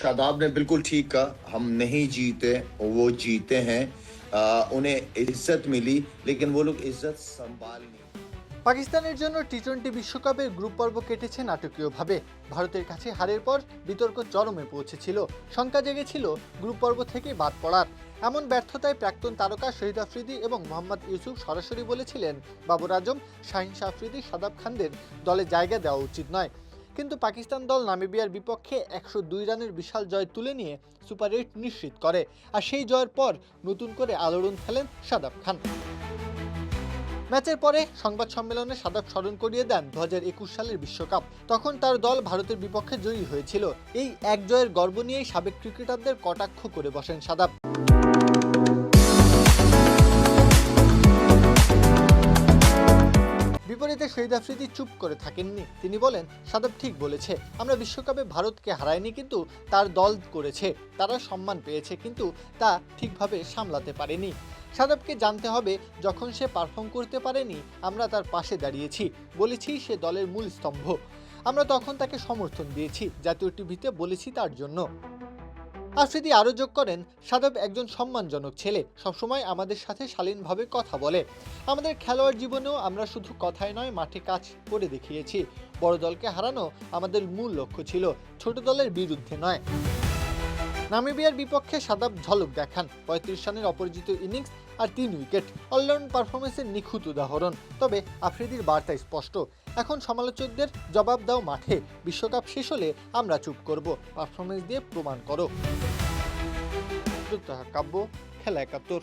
शादाब ने बिल्कुल ठीक कहा हम नहीं जीते वो जीते हैं आ, उन्हें इज्जत मिली लेकिन वो लोग इज्जत संभाल नहीं পাকিস্তানের জন্য টি টোয়েন্টি বিশ্বকাপের গ্রুপ পর্ব কেটেছে নাটকীয়ভাবে ভারতের কাছে হারের পর বিতর্ক চরমে পৌঁছেছিল শঙ্কা জেগেছিল গ্রুপ পর্ব থেকে বাদ পড়ার এমন ব্যর্থতায় প্রাক্তন তারকা শহীদ আফ্রিদি এবং মোহাম্মদ ইউসুফ সরাসরি বলেছিলেন বাবর আজম শাহিন শাহ আফ্রিদি সাদাব খানদের দলে জায়গা দেওয়া উচিত নয় কিন্তু পাকিস্তান দল নামিবিয়ার বিপক্ষে একশো দুই রানের বিশাল জয় তুলে নিয়ে সুপার এইট নিশ্চিত করে। আর সেই জয়ের পর নতুন করে আলোড়ন ফেলেন সাদাব খান। ম্যাচের পরে সংবাদ সম্মেলনে সাদাব স্মরণ করিয়ে দেন দু হাজার একুশ সালের বিশ্বকাপ। তখন তার দল ভারতের বিপক্ষে জয়ী হয়েছিল। এই এক জয়ের গর্ব নিয়েই সাবেক ক্রিকেটারদের কটাক্ষ করে বসেন সাদাব। বিপরীতে শহীদ আফ্রিদি চুপ করে থাকেননি। তিনি বলেন, সাদাব ঠিক বলেছে, আমরা বিশ্বকাপে ভারতকে হারাইনি কিন্তু তার দল করেছে, তারা সম্মান পেয়েছে কিন্তু তা ঠিকভাবে সামলাতে পারেনি। সাদাবকে জানতে হবে, যখন সে পারফর্ম করতে পারেনি, আমরা তার পাশে দাঁড়িয়েছি, বলেছি সে দলের মূল স্তম্ভ। আমরা তখন তাকে সমর্থন দিয়েছি, জাতীয় টিভিতে বলেছি তার জন্য। আফ্রিদি আরও যোগ করেন সাদাব একজন সম্মানজনক ছেলে, সবসময় আমাদের সাথে শালীনভাবে কথা বলে। আমাদের খেলোয়াড় জীবনেও আমরা শুধু কথায় নয়, মাঠে কাজ করে দেখিয়েছি। বড় দলকে হারানো আমাদের মূল লক্ষ্য ছিল, ছোট দলের বিরুদ্ধে নয়। নামিবিয়ার বিপক্ষে সাদাব ঝলক দেখান, পঁয়ত্রিশ রানের অপরাজিত ইনিংস আর তিন উইকেট। অলরাউন্ড পারফরমেন্সের নিখুঁত উদাহরণ। তবে আফ্রিদির বার্তা স্পষ্ট এখন সমালোচকদের জবাব দাও মাঠে। বিশ্বকাপ শেষ হলে আমরা চুপ করব। পারফরমেন্স দিয়ে প্রমাণ করো। কাব্য, খেলা একাত্তর।